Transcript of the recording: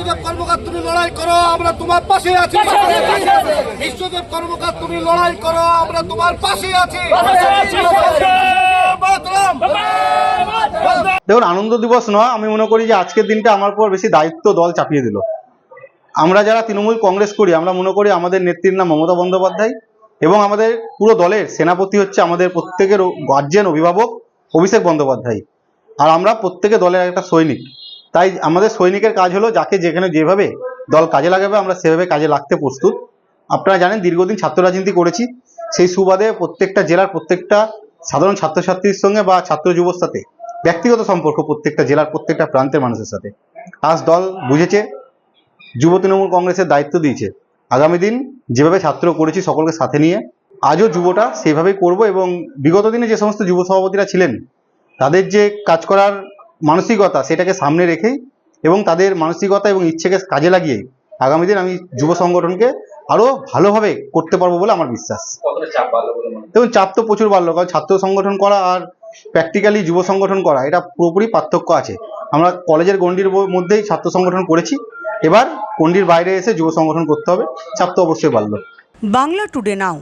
বিশ্বদেব কর্মকার, তুমি লড়াই করো, আমরা তোমার পাশে আছি। বিশ্বদেব কর্মকার, তুমি লড়াই করো, আমরা তোমার পাশে আছি। দেখুন, আনন্দ দিবস নয়, আমি মনে করি যে আজকের দিনটা আমার উপর বেশি দায়িত্ব দল চাপিয়ে দিল। আমরা যারা তৃণমূল কংগ্রেস করি, আমরা মনে করি আমাদের নেত্রীর নাম মমতা বন্দ্যোপাধ্যায় এবং আমাদের পুরো দলের সেনাপতি হচ্ছে আমাদের প্রত্যেকের গার্জেন অভিভাবক অভিষেক বন্দ্যোপাধ্যায়। আর আমরা প্রত্যেকে দলের একটা সৈনিক। তাই আমাদের সৈনিকের কাজ হলো যাকে যেখানে যেভাবে দল কাজে লাগাবে, আমরা সেভাবে কাজে লাগতে প্রস্তুত। আপনারা জানেন দীর্ঘদিন ছাত্র রাজনীতি করেছি। সেই সুবাদে প্রত্যেকটা জেলার প্রত্যেকটা সাধারণ ছাত্রছাত্রীর সঙ্গে বা ছাত্র যুবর সাথে ব্যক্তিগত সম্পর্ক প্রত্যেকটা জেলার প্রত্যেকটা প্রান্তের মানুষের সাথে। আজ দল বুঝেছে, যুব তৃণমূল কংগ্রেসের দায়িত্ব দিয়েছে। আগামী দিন যেভাবে ছাত্র করেছি সকলকে সাথে নিয়ে, আজও যুবটা সেভাবেই করব এবং বিগত দিনে যে সমস্ত যুব সভাপতিরা ছিলেন, তাদের যে কাজ করার মানসিকতা সেটাকে সামনে রেখেই এবং তাদের মানসিকতা এবং ইচ্ছেকে কাজে লাগিয়ে আগামী দিন আমি যুব সংগঠনকে আরও ভালোভাবে করতে পারব বলে আমার বিশ্বাস? দেখুন চাপ তো প্রচুর বাড়লো কারণ ছাত্র সংগঠন করা আর প্র্যাকটিক্যালি যুব সংগঠন করা এটা পুরোপুরি পার্থক্য আছে। আমরা কলেজের গণ্ডির মধ্যেই ছাত্র সংগঠন করেছি এবার গণ্ডির বাইরে এসে যুব সংগঠন করতে হবে চাপ তো অবশ্যই বাড়লো। বাংলা টুডে নাও